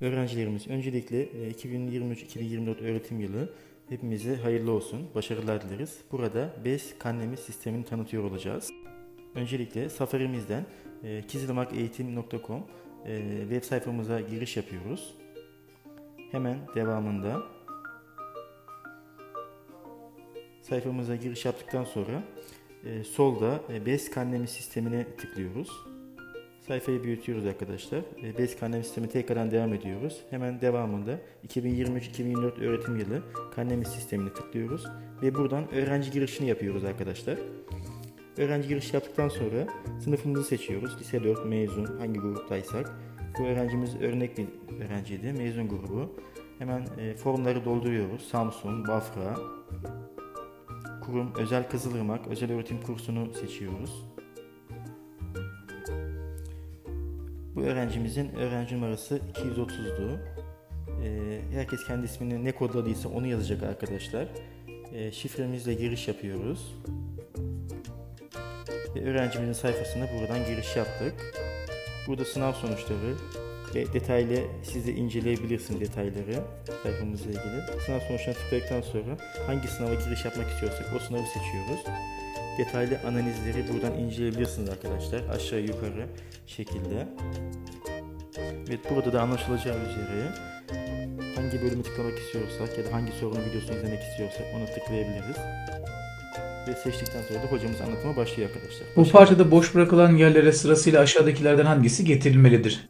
Öğrencilerimiz öncelikle e, 2023-2024 öğretim yılı hepimize hayırlı olsun, başarılar dileriz. Burada BES karnemiz sistemini tanıtıyor olacağız. Öncelikle safarimizden e, kizilmakeğitim.com e, web sayfamıza giriş yapıyoruz. Hemen devamında sayfamıza giriş yaptıktan sonra e, solda e, BES karnemiz sistemine tıklıyoruz. Sayfayı büyütüyoruz arkadaşlar. E, BES karnem sistemi tekrardan devam ediyoruz. Hemen devamında 2023-2024 öğretim yılı karnemiz sistemini tıklıyoruz. Ve buradan öğrenci girişini yapıyoruz arkadaşlar. Öğrenci giriş yaptıktan sonra sınıfımızı seçiyoruz. Lise 4 mezun hangi gruptaysak. Bu öğrencimiz örnek bir öğrenciydi. Mezun grubu. Hemen e, formları dolduruyoruz. Samsun, Bafra, kurum Özel Kızılırmak Özel Öğretim Kursu'nu seçiyoruz. Bu öğrencimizin öğrenci numarası 230'du. Ee, herkes kendi ismini ne kodladıysa onu yazacak arkadaşlar. Ee, şifremizle giriş yapıyoruz. Ve öğrencimizin sayfasına buradan giriş yaptık. Burada sınav sonuçları ve detaylı siz de inceleyebilirsiniz detayları sayfamızla ilgili. Sınav sonuçlarına tıkladıktan sonra hangi sınava giriş yapmak istiyorsak o sınavı seçiyoruz. Detaylı analizleri buradan inceleyebilirsiniz arkadaşlar. Aşağı yukarı şekilde. Evet burada da anlaşılacağı üzere hangi bölümü tıklamak istiyorsak ya da hangi sorunun videosunu izlemek istiyorsak onu tıklayabiliriz. Ve seçtikten sonra da hocamız anlatıma başlıyor arkadaşlar. Bu parçada boş bırakılan yerlere sırasıyla aşağıdakilerden hangisi getirilmelidir?